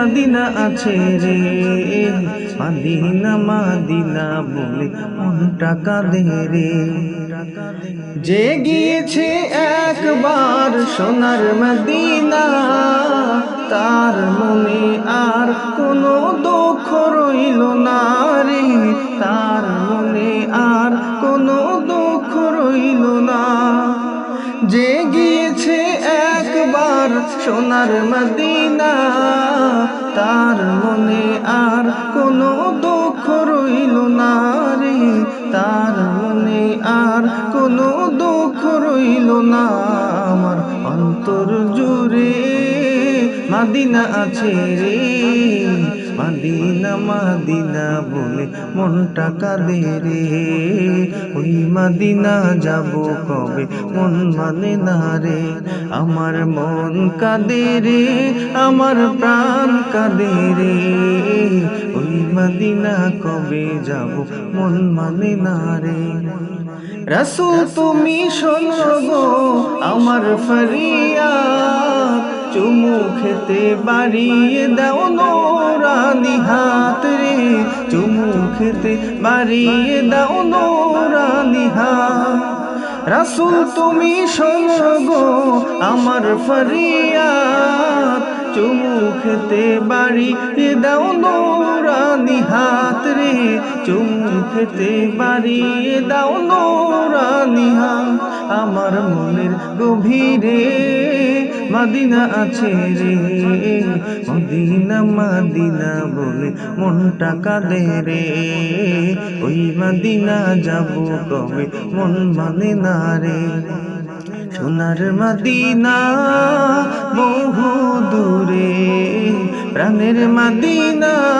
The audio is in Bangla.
মদিনা আছে রে। মাদিনা মাদিনা বলে মন টাকা দে রে। যে গিয়েছে একবার সোনার মদিনা, তার মনে আর কোনো দুঃখ রইল না রে। তার মনে আর কোনো দুঃখ রইল না। যে একবার সোনার মদিনা, তার মনে আর কোনো দুঃখ রইল না রে। তার মনে আর কোনো দুঃখ রইল না। আমার অন্তর জুড়ে মাদিনা আছে রে। মাদিনা মাদিনা বলে মনটা কাঁদে রে। ওই মাদিনা যাব কবে? মন মানে না রে, আমার মন কাঁদে রে, আমার প্রাণ কাঁদে রে। ওই মাদিনা কবে যাব? মন মানে না রে। রসুল তুমি শোনো আমার ফরিয়া চুমু খেতে বাড়িয়ে দাও নোরানি হাত রে। চুমু খেতে বাড়িয়ে দাও হাত রাসুল তুমি শোনো আমার ফরিয়াদ। চুমুখতে বাড়ি দাও নোরানি হাত রে। চুমুখতে বাড়ি দাও নোরানি হাত। আমার মনের গভীরে মাদিনা আছে রে। মদিনা, মাদিনা বলে মনটা কাঁদে রে। ওই মাদিনা যাব কবে? মন মানে না রে। সোনার মাদিনা বহু দূরে, প্রাণের মাদিনা